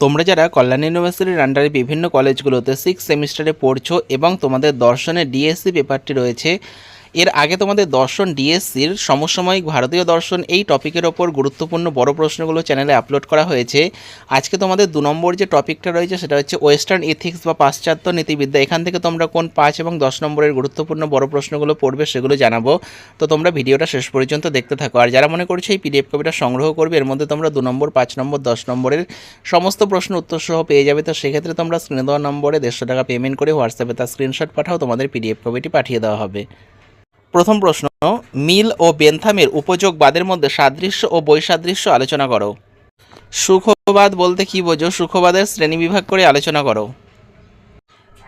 তোমরা যারা কল্যাণ ইউনিভার্সিটির আন্ডারে বিভিন্ন কলেজগুলোতে সিক্স সেমিস্টারে পড়ছো এবং তোমাদের দর্শনে ডিএসসি পেপারটি রয়েছে এর আগে তোমাদের দর্শন ডিএসসির সমসাময়িক ভারতীয় দর্শন এই টপিকের ওপর গুরুত্বপূর্ণ বড় প্রশ্নগুলো চ্যানেলে আপলোড করা হয়েছে। আজকে তোমাদের দু নম্বর যে টপিকটা রয়েছে সেটা হচ্ছে ওয়েস্টার্ন ইথিক্স বা পাশ্চাত্য নীতিবিদ্যা। এখান থেকে তোমরা কোন পাঁচ এবং দশ নম্বরের গুরুত্বপূর্ণ বড় প্রশ্নগুলো পড়বে সেগুলো জানাব। তো তোমরা ভিডিওটা শেষ পর্যন্ত দেখতে থাকো। আর যারা মনে করছ এই পিডিএফ কপিটা সংগ্রহ করবে, এর মধ্যে তোমরা দু নম্বর, পাঁচ নম্বর, দশ নম্বরের সমস্ত প্রশ্ন উত্তর সহ পেয়ে যাবে। তো সেক্ষেত্রে তোমরা স্ক্রিনে দেওয়া নম্বরে দেড়শো টাকা পেমেন্ট করে হোয়াটসঅ্যাপে তার স্ক্রিনশট পাঠাও। তোমাদের পিডিএফ কপিটি পাঠিয়ে দেওয়া হবে। প্রথম প্রশ্ন, মিল ও বেনথামের উপযোগবাদের মধ্যে সাদৃশ্য ও বৈসাদৃশ্য আলোচনা করো। সুখবাদ বলতে কি বোঝো? সুখবাদের শ্রেণীবিভাগ করে আলোচনা করো।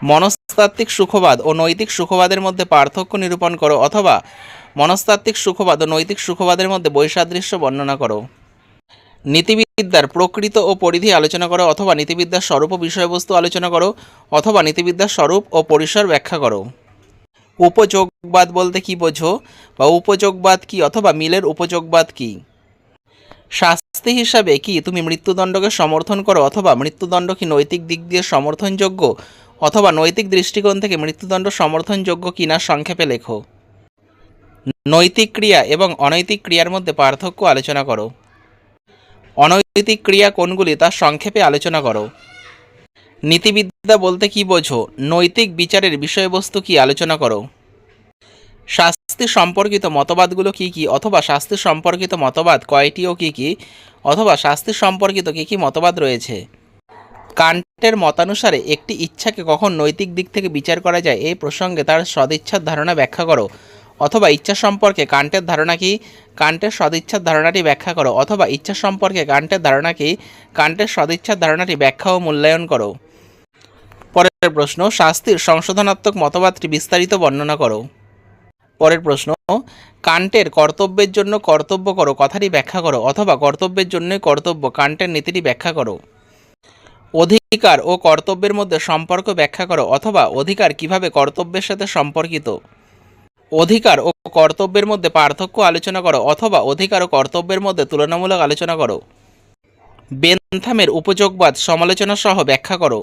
মনস্তাত্ত্বিক সুখবাদ ও নৈতিক সুখবাদের মধ্যে পার্থক্য নিরূপণ করো অথবা মনস্তাত্ত্বিক সুখবাদ ও নৈতিক সুখবাদের মধ্যে বৈসাদৃশ্য বর্ণনা করো। নীতিবিদ্যার প্রকৃত ও পরিধি আলোচনা করো অথবা নীতিবিদ্যার স্বরূপ ও বিষয়বস্তু আলোচনা করো অথবা নীতিবিদ্যার স্বরূপ ও পরিসর ব্যাখ্যা করো। উপযোগবাদ বলতে কি বোঝো? বা উপযোগবাদ কি অথবা মিলের উপযোগবাদ কি? শাস্তি হিসাবে কি তুমি মৃত্যুদণ্ডকে সমর্থন করো অথবা মৃত্যুদণ্ড কি নৈতিক দিক দিয়ে সমর্থনযোগ্য অথবা নৈতিক দৃষ্টিকোণ থেকে মৃত্যুদণ্ড সমর্থনযোগ্য কি না সংক্ষেপে লেখো। নৈতিক ক্রিয়া এবং অনৈতিক ক্রিয়ার মধ্যে পার্থক্য আলোচনা করো। অনৈতিক ক্রিয়া কোনগুলি তা সংক্ষেপে আলোচনা করো। নীতিবিদ্যা বলতে কি বোঝো? নৈতিক বিচারের বিষয়বস্তু কি? আলোচনা করো। শাস্তি সম্পর্কিত মতবাদগুলো কি কি? অথবা শাস্তি সম্পর্কিত মতবাদ কয়টি ও কি কি? অথবা শাস্তি সম্পর্কিত কি কি মতবাদ রয়েছে? কান্টের মতানুসারে একটি ইচ্ছাকে কখন নৈতিক দিক থেকে বিচার করা যায় এই প্রসঙ্গে তার সদিচ্ছার ধারণা ব্যাখ্যা করো। অথবা ইচ্ছা সম্পর্কে কান্টের ধারণা কি? কান্টের সদিচ্ছার ধারণাটি ব্যাখ্যা করো। অথবা ইচ্ছা সম্পর্কে কান্টের ধারণা কি? কান্টের সদিচ্ছার ধারণাটি ব্যাখ্যা ও মূল্যায়ন করো। প্রশ্ন, শাস্তির সংশোধনাত্মক মতবাদটি বিস্তারিত বর্ণনা করো। পরের প্রশ্ন, কান্টের কর্তব্যের জন্য কর্তব্য করো, কথাটি ব্যাখ্যা করো, অথবা কর্তব্যের জন্যই কর্তব্য, কান্টের নীতিটি ব্যাখ্যা করো। অধিকার ও কর্তব্যের মধ্যে সম্পর্ক ব্যাখ্যা করো, অথবা অধিকার কীভাবে কর্তব্যের সাথে সম্পর্কিত। অধিকার ও কর্তব্যের মধ্যে পার্থক্য আলোচনা করো, অথবা অধিকার ও কর্তব্যের মধ্যে তুলনামূলক আলোচনা করো। বেনথামের উপযোগবাদ সমালোচনা সহ ব্যাখ্যা করো।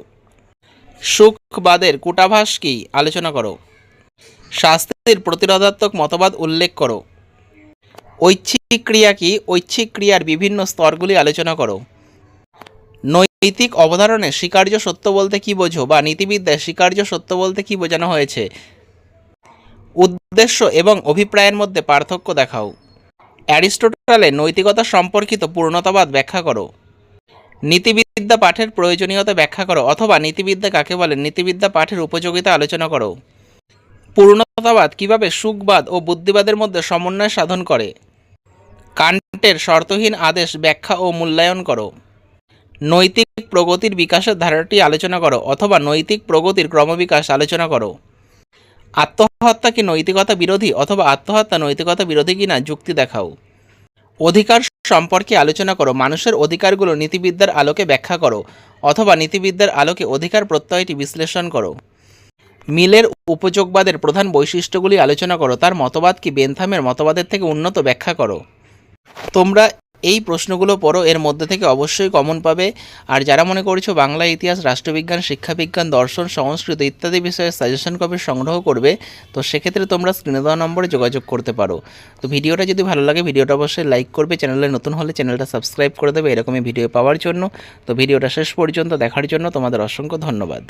সুখবাদের কূটাভাস কি? আলোচনা করো। শাস্তির প্রতিরোধাত্মক মতবাদ উল্লেখ করো। ঐচ্ছিক ক্রিয়া কি? ঐচ্ছিক ক্রিয়ার বিভিন্ন স্তরগুলি আলোচনা করো। নৈতিক অবধারণে স্বীকার্য সত্য বলতে কি বোঝো বা নীতিবিদ্যায় স্বীকার্য সত্য বলতে কি বোঝানো হয়েছে? উদ্দেশ্য এবং অভিপ্রায়ের মধ্যে পার্থক্য দেখাও। অ্যারিস্টোটলের নৈতিকতা সম্পর্কিত পূর্ণতাবাদ ব্যাখ্যা করো। নীতিবিদ্যা পাঠের প্রয়োজনীয়তা ব্যাখ্যা করো, অথবা নীতিবিদ্যা কাকে বলে? নীতিবিদ্যা পাঠের উপযোগিতা আলোচনা করো। পূর্ণতাবাদ কীভাবে সুখবাদ ও বুদ্ধিবাদের মধ্যে সমন্বয় সাধন করে? কান্টের শর্তহীন আদেশ ব্যাখ্যা ও মূল্যায়ন করো। নৈতিক প্রগতির বিকাশের ধারাটি আলোচনা করো, অথবা নৈতিক প্রগতির ক্রমবিকাশ আলোচনা করো। আত্মহত্যা কি নৈতিকতা বিরোধী, অথবা আত্মহত্যা নৈতিকতা বিরোধী কিনা যুক্তি দেখাও। অধিকার সম্পর্কে আলোচনা করো, মানুষের অধিকারগুলো নীতিবিদ্যার আলোকে ব্যাখ্যা করো, অথবা নীতিবিদ্যার আলোকে অধিকার প্রত্যয়টি বিশ্লেষণ করো। মিলের উপযোগবাদের প্রধান বৈশিষ্ট্যগুলি আলোচনা করো, তার মতবাদ কি? বেনথামের মতবাদের থেকে উন্নত ব্যাখ্যা করো। তোমরা এই প্রশ্নগুলো পড়ো, এর মধ্যে থেকে অবশ্যই কমন পাবে। আর যারা মনে করছ বাংলা ইতিহাস, রাষ্ট্রবিজ্ঞান, শিক্ষাবিজ্ঞান, দর্শন, সংস্কৃত ইত্যাদি বিষয়ে সাজেশন কপি সংগ্রহ করবে, তো সেক্ষেত্রে তোমরা স্ক্রিনে দেওয়া নম্বরে যোগাযোগ করতে পারো। তো ভিডিওটা যদি ভালো লাগে, ভিডিওটা অবশ্যই লাইক করবে, চ্যানেলে নতুন হলে চ্যানেলটা সাবস্ক্রাইব করে দেবে এরকমই ভিডিও পাওয়ার জন্য। তো ভিডিওটা শেষ পর্যন্ত দেখার জন্য তোমাদের অসংখ্য ধন্যবাদ।